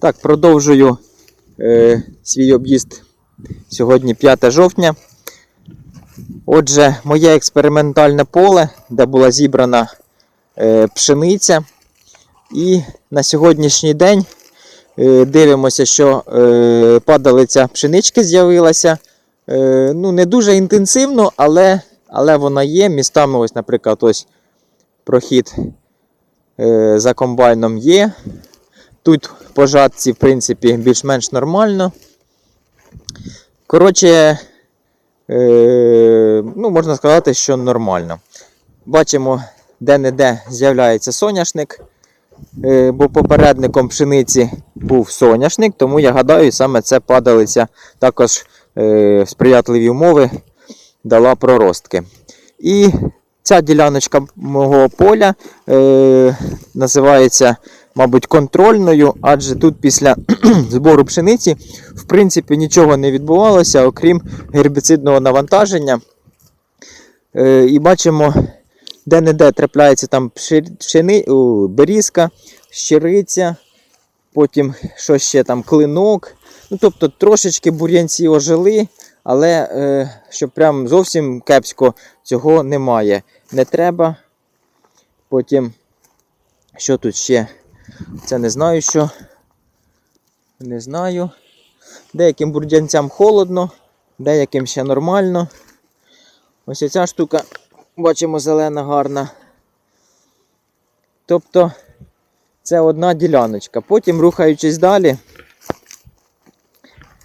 Так, продовжую е, свій об'їзд сьогодні 5 жовтня. Отже, моє експериментальне поле, де була зібрана е, пшениця. І на сьогоднішній день е, дивимося, що е, падалиця пшенички з'явилася. Е, ну, не дуже інтенсивно, але, але вона є. Містами, ось, наприклад, ось прохід е, за комбайном є. Тут по жатці, в принципі, більш-менш нормально. Коротше, е, ну, можна сказати, що нормально. Бачимо, де-не-де з'являється соняшник, е, бо попередником пшениці був соняшник, тому я гадаю, саме це падалиця також е, сприятливі умови дала проростки. І ця діляночка мого поля е, називається, мабуть, контрольною, адже тут після збору пшениці в принципі нічого не відбувалося, окрім гербіцидного навантаження. Е, і бачимо, де-не-де трапляється там пшени, берізка, щириця, потім що ще там клинок. Ну, тобто трошечки бур'янці ожили, але е, щоб прям зовсім кепсько цього немає. Не треба. Потім, що тут ще? Це не знаю що. Не знаю. Деяким бур'янцям холодно, деяким ще нормально. Ось ця штука, бачимо, зелена гарна. Тобто це одна діляночка. Потім, рухаючись далі,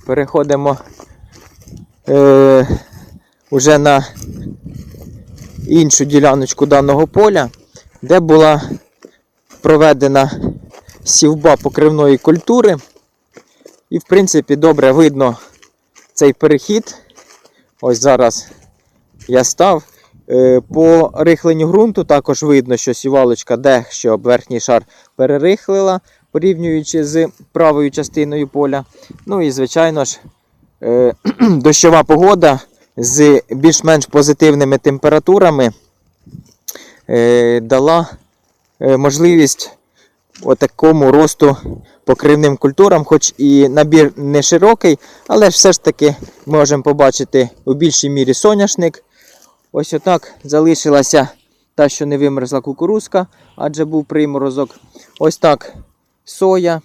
переходимо е, уже на іншу діляночку даного поля, де була проведена сівба покривної культури. І, в принципі, добре видно цей перехід. Ось зараз я став. Е, По рихленню ґрунту також видно, що сівалочка дещо верхній шар перерихлила, порівнюючи з правою частиною поля. Ну і, звичайно ж, е, дощова погода з більш-менш позитивними температурами е, дала можливість отакому росту покривним культурам, хоч і набір не широкий, але ж все ж таки можемо побачити у більшій мірі соняшник. Ось отак залишилася та, що не вимерзла кукурузка, адже був приморозок. Ось так соя.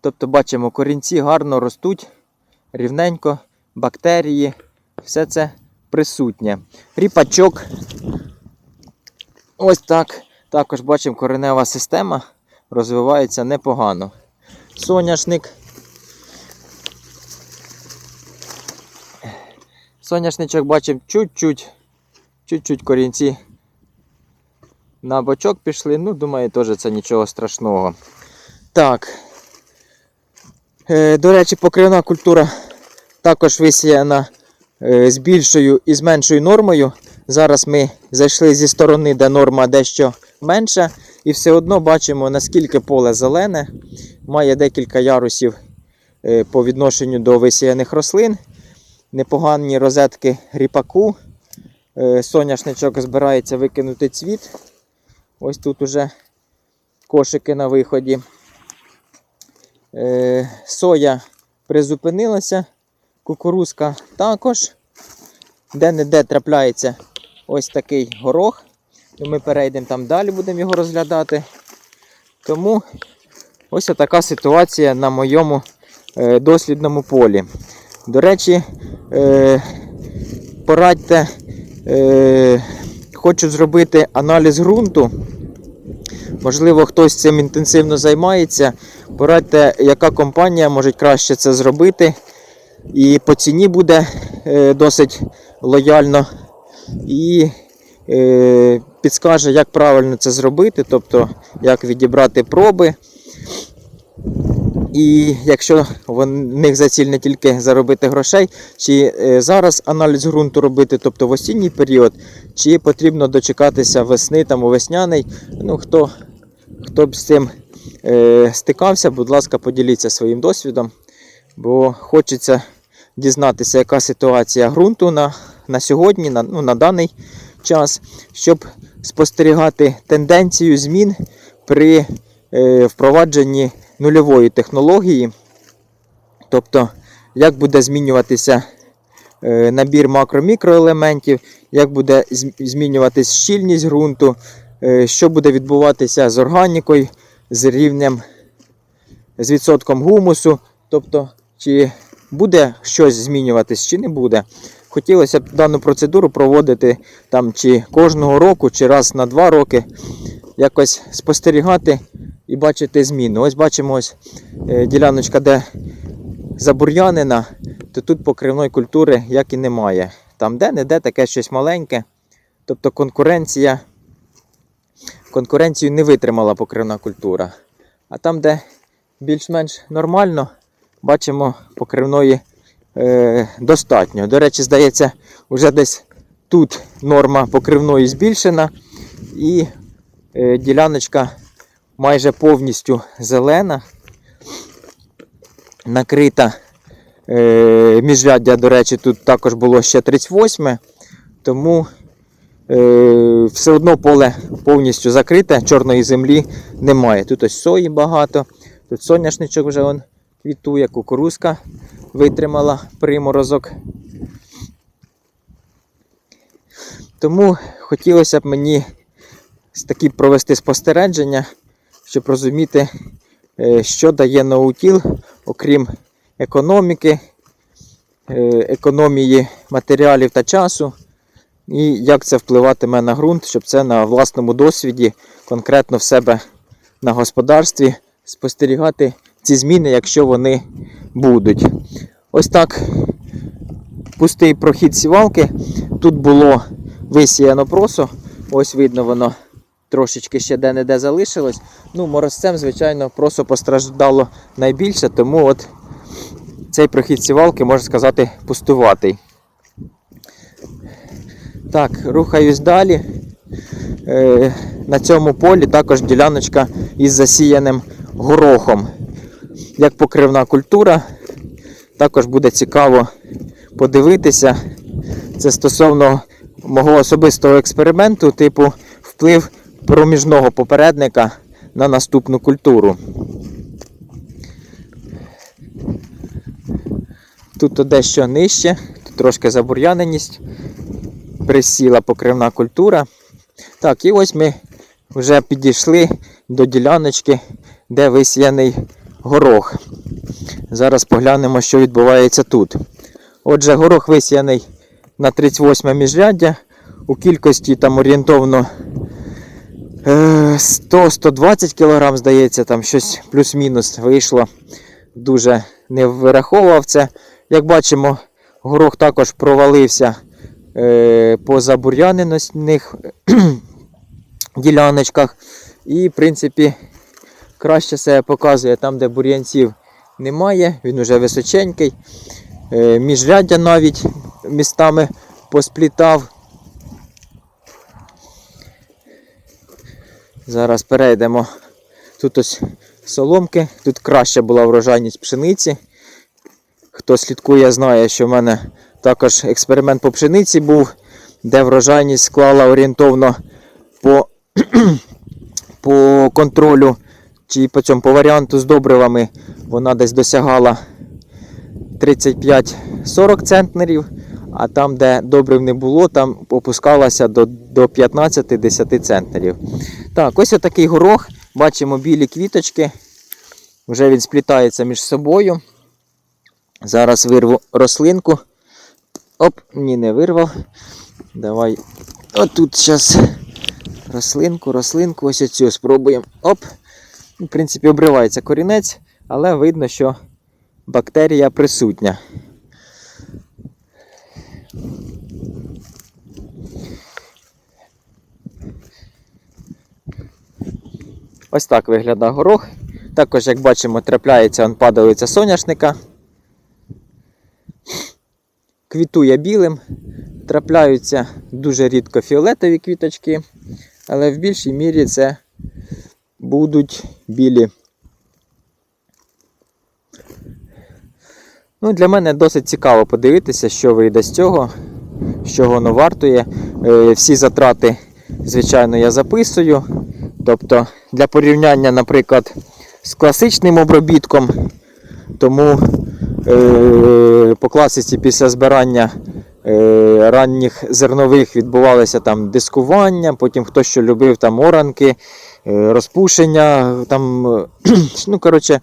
Тобто бачимо, корінці гарно ростуть, рівненько, бактерії, все це присутнє. Ріпачок. Ось так. Також бачимо, коренева система розвивається непогано. Соняшник. Соняшничок бачимо чуть-чуть, чуть-чуть корінці на бочок пішли. Ну, думаю, теж це нічого страшного. Так. Е, до речі, покривна культура також висіяна е, з більшою і з меншою нормою. Зараз ми зайшли зі сторони, де норма дещо менша, і все одно бачимо, наскільки поле зелене, має декілька ярусів е, по відношенню до висіяних рослин. Непогані розетки ріпаку. Е, Соняшничок збирається викинути цвіт. Ось тут уже кошики на виході. Е, Соя призупинилася, кукурузка також. Де-не-де трапляється ось такий горох. Ми перейдемо там далі, будемо його розглядати. Тому ось така ситуація на моєму е, дослідному полі. До речі, е, порадьте, е, хочу зробити аналіз ґрунту. Можливо, хтось цим інтенсивно займається. Порадьте, яка компанія може краще це зробити. І по ціні буде досить лояльно. І підскаже, як правильно це зробити, тобто як відібрати проби. І якщо в них за ціль не тільки заробити грошей, чи е, зараз аналіз ґрунту робити, тобто в осінній період, чи потрібно дочекатися весни там весняний. Ну, хто, хто б з цим е, стикався, будь ласка, поділіться своїм досвідом, бо хочеться дізнатися, яка ситуація ґрунту на, на сьогодні, на, ну, на даний час, щоб спостерігати тенденцію змін при е, впровадженні нульової технології. Тобто, як буде змінюватися е, набір макро-мікроелементів, як буде змінюватися щільність ґрунту, е, що буде відбуватися з органікою, з рівнем, з відсотком гумусу. Тобто, чи буде щось змінюватись, чи не буде. Хотілося б дану процедуру проводити там чи кожного року, чи раз на два роки, якось спостерігати і бачити зміну. Ось бачимо ось е, діляночка, де забур'янена, то тут покривної культури як і немає. Там де-не-де таке щось маленьке. Тобто конкуренція, конкуренцію не витримала покривна культура. А там, де більш-менш нормально, бачимо покривної е, достатньо. До речі, здається, вже десь тут норма покривної збільшена, і е, діляночка майже повністю зелена, накрита. Е, міжряддя, до речі, тут також було ще 38, тому е, все одно поле повністю закрите, чорної землі немає. Тут ось сої багато, тут соняшничок вже он квітує, кукурузка витримала приморозок. Тому хотілося б мені такі провести спостереження, щоб розуміти, е, що дає ноутіл, окрім економіки, е, економії матеріалів та часу, і як це впливатиме на ґрунт, щоб це на власному досвіді, конкретно в себе на господарстві, спостерігати ці зміни, якщо вони будуть. Ось так пустий прохід сівалки. Тут було висіяно просо. Ось видно, воно трошечки ще де-не-де залишилось. Ну, морозцем, звичайно, просо постраждало найбільше, тому от цей прохід сівалки, можна сказати, пустуватий. Так, рухаюсь далі. Е, на цьому полі також діляночка із засіяним горохом. Як покривна культура, також буде цікаво подивитися. Це стосовно мого особистого експерименту, типу вплив проміжного попередника на наступну культуру. Тут дещо нижче, тут трошки забур'яненість, присіла покривна культура. Так, і ось ми вже підійшли до діляночки, де висіяний горох. Зараз поглянемо, що відбувається тут. Отже, горох висіяний на 38 міжряддя. У кількості там орієнтовно е, 100-120 кг, здається, там щось плюс-мінус вийшло. Дуже не вираховував це. Як бачимо, горох також провалився е, по забур'янених діляночках. І, в принципі, краще себе показує там, де бур'янців немає, він уже височенький. Е, міжряддя навіть містами посплітав. Зараз перейдемо. Тут ось соломки, тут краще була врожайність пшениці. Хто слідкує, знає, що в мене також експеримент по пшениці був, де врожайність склала орієнтовно по, по контролю чи по цьому по варіанту з добривами вона десь досягала 35-40 центнерів, а там, де добрив не було, там опускалася до, до 15-10 центнерів. Так, ось отакий горох. Бачимо білі квіточки. Вже він сплітається між собою. Зараз вирву рослинку. Оп, ні, не вирвав. Давай. Отут зараз рослинку, рослинку, ось оцю спробуємо. Оп. В принципі, обривається корінець, але видно, що бактерія присутня. Ось так виглядає горох. Також, як бачимо, трапляється падалиця соняшника. Квітує білим. Трапляються дуже рідко фіолетові квіточки, але в більшій мірі це будуть білі. Ну, Для мене досить цікаво подивитися, що вийде з цього, що воно вартує. Е, Всі затрати, звичайно, я записую. Тобто для порівняння, наприклад, з класичним обробітком. Тому е, по класиці після збирання е, ранніх зернових відбувалося там дискування, потім хто що любив там оранки, розпушення, там, ну, коротше,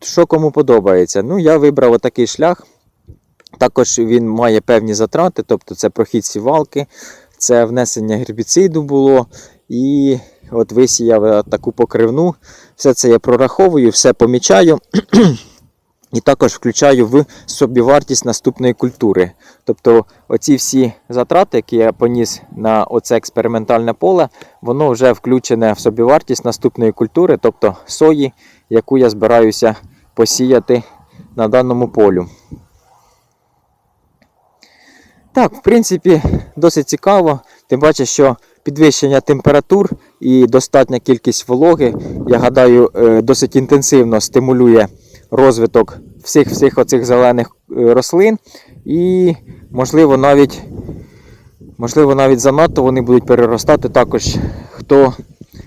що кому подобається. Ну, я вибрав отакий шлях. Також він має певні затрати, тобто це прохід сівалки, це внесення гербіциду було. І от висіяв таку покривну. Все це я прораховую, все помічаю. І також включаю в собівартість наступної культури. Тобто оці всі затрати, які я поніс на оце експериментальне поле, воно вже включене в собівартість наступної культури, тобто сої, яку я збираюся посіяти на даному полю. Так, в принципі, досить цікаво. Ти бачиш, що підвищення температур і достатня кількість вологи, я гадаю, е, досить інтенсивно стимулює розвиток всіх всіх оцих зелених е, рослин. І, можливо, навіть, можливо, навіть занадто вони будуть переростати. Також хто,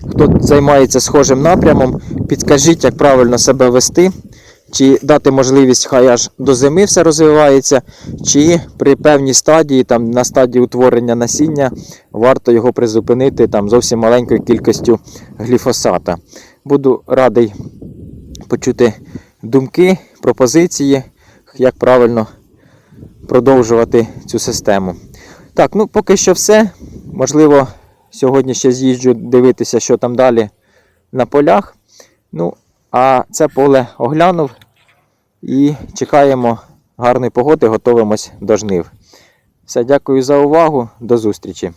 хто займається схожим напрямом, підкажіть, як правильно себе вести. Чи дати можливість, хай аж до зими все розвивається, чи при певній стадії, там, на стадії утворення насіння, варто його призупинити там, зовсім маленькою кількістю гліфосата. Буду радий почути думки, пропозиції, як правильно продовжувати цю систему. Так, ну поки що все. Можливо, сьогодні ще з'їжджу дивитися, що там далі на полях. Ну, а це поле оглянув і чекаємо гарної погоди, готуємось до жнив. Все, дякую за увагу, до зустрічі.